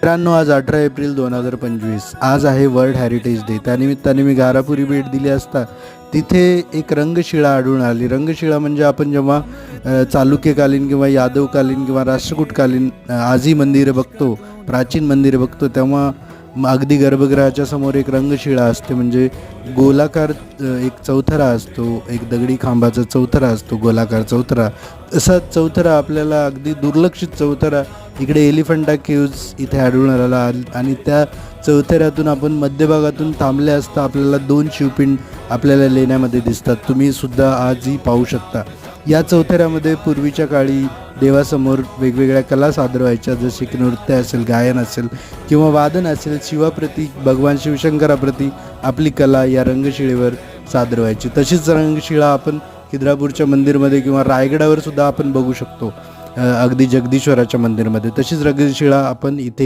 मित्रांनो आज अठरा एप्रिल दोन हजार पंचवीस. आज आहे वर्ल्ड हेरिटेज डे. त्यानिमित्ताने मी गारापुरी भेट दिली असता तिथे एक रंगशिळा आढळून आली. रंगशिळा म्हणजे आपण जेव्हा चालुक्यकालीन किंवा यादवकालीन किंवा राष्ट्रकूटकालीन आजी मंदिरं बघतो प्राचीन मंदिरं बघतो तेव्हा अगदी गर्भगृहाच्या समोर एक रंगशिळा असते. म्हणजे गोलाकार एक चौथरा असतो एक दगडी खांबाचा चौथरा असतो गोलाकार चौथरा. असा चौथरा आपल्याला अगदी दुर्लक्षित चौथरा इकडे एलिफंटा केव्ज इथे आढळून आलेला आणि त्या चौथऱ्यातून आपण मध्यभागातून थांबले असता आपल्याला दोन शिवपिंड आपल्याला लेण्यामध्ये दिसतात. तुम्ही सुद्धा आजही पाहू शकता. या चौथऱ्यामध्ये पूर्वीच्या काळी देवासमोर वेगवेगळ्या कला सादर व्हायच्या जसे की नृत्य असेल गायन असेल किंवा वादन असेल शिवाप्रती भगवान शिवशंकराप्रती आपली कला या रंगशिळेवर सादर व्हायची. तशीच रंगशिळा आपण खिद्रापूरच्या मंदिरमध्ये किंवा रायगडावर सुद्धा आपण बघू शकतो. अगदी जगदीश्वराच्या मंदिरमध्ये. तशीच रंगशिळा आपण इथे